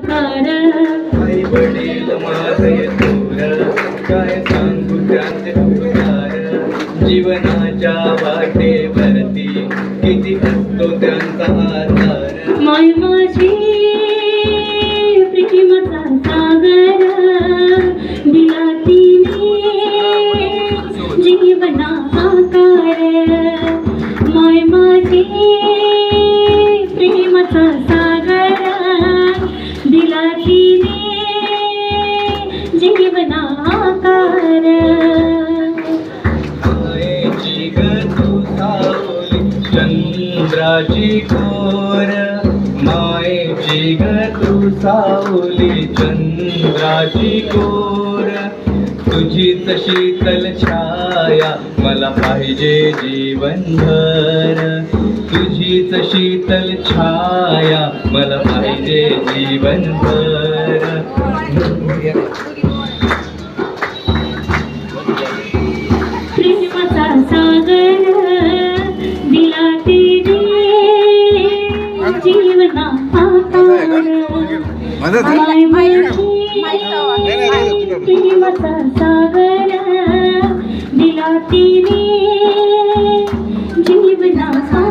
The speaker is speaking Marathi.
उपकार आई वडील माझे काय सांगू त्यांचे उपकार जीवनाच्या वाटेवरती किती असतो त्यांचा आधार? माय माझी प्रेमाचा सागर. दिला तिने जीवना आकार. माय माझी प्रेमाचा सागर चंद्राची कोर मायेची ग तू सावली चंद्राची कोर तुझी शीतल छाया मला पाहिजे जीवनभर. तुझीच शीतल छाया मला पाहिजे जीवनभर. प्रेमाचा सागर ಪ್ರೇಮದ ಸಾಗರ ದಿಲಾತೀನಿ ಜೀವನ ಸಾಗರ